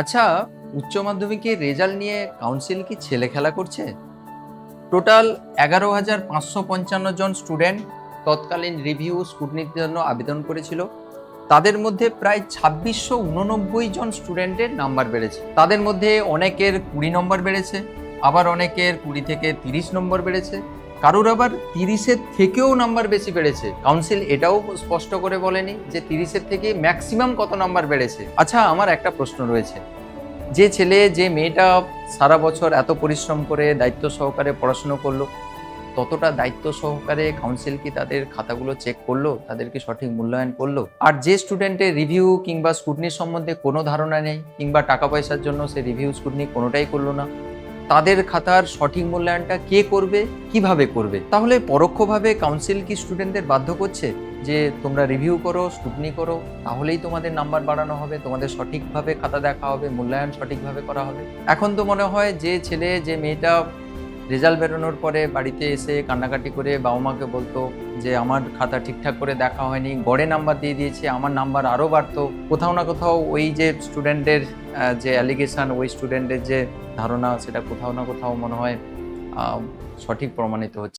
আচ্ছা উচ্চ মাধ্যমিকের রেজাল্ট নিয়ে কাউন্সিল কি ছেলে খেলা করছে? টোটাল এগারো হাজার পাঁচশো পঞ্চান্ন জন স্টুডেন্ট তৎকালীন রিভিউ স্কুটনির জন্য আবেদন করেছিল। তাদের মধ্যে প্রায় ছাব্বিশশো উননব্বই জন স্টুডেন্টের নাম্বার বেড়েছে। তাদের মধ্যে অনেকের কুড়ি নম্বর বেড়েছে, আবার অনেকের কুড়ি থেকে তিরিশ নম্বর বেড়েছে। কারোর আবার তিরিশের থেকেও নাম্বার বেশি বেড়েছে। কাউন্সিল এটাও স্পষ্ট করে বলেনি যে তিরিশের থেকে ম্যাক্সিমাম কত নাম্বার বেড়েছে। আচ্ছা আমার একটা প্রশ্ন রয়েছে। যে ছেলে, যে মেয়েটা সারা বছর এত পরিশ্রম করে দায়িত্ব সহকারে পড়াশুনো করল, ততটা দায়িত্ব সহকারে কাউন্সিল কি তাদের খাতাগুলো চেক করল তাদেরকে সঠিক মূল্যায়ন করল? আর যে স্টুডেন্টের রিভিউ কিংবা স্কুটনির সম্বন্ধে কোনো ধারণা নেই, কিংবা টাকা পয়সার জন্য সে রিভিউ স্কুটনি কোনোটাই করল না তাদের খাতার সঠিক মূল্যায়নটা কে করবে, কীভাবে করবে? তাহলে পরোক্ষভাবে কাউন্সিল কি স্টুডেন্টদের বাধ্য করছে যে তোমরা রিভিউ করো স্টুডনি করো, তাহলেই তোমাদের নাম্বার বাড়ানো হবে, তোমাদের সঠিকভাবে খাতা দেখা হবে, মূল্যায়ন সঠিকভাবে করা হবে। এখন তো মনে হয় যে ছেলে, যে মেয়েটা রেজাল্ট বেরোনোর পরে বাড়িতে এসে কান্নাকাটি করে বাবা মাকে বলতো যে, আমার খাতা ঠিকঠাক করে দেখা হয়নি, গড়ে নাম্বার দিয়ে দিয়েছে, আমার নাম্বার আরও বাড়তো। কোথাও না কোথাও ওই যে স্টুডেন্টের যে অ্যালিগেশান ওই স্টুডেন্টের যে ধারণা, সেটা কোথাও না কোথাও মনে হয় সঠিক প্রমাণিত হচ্ছে।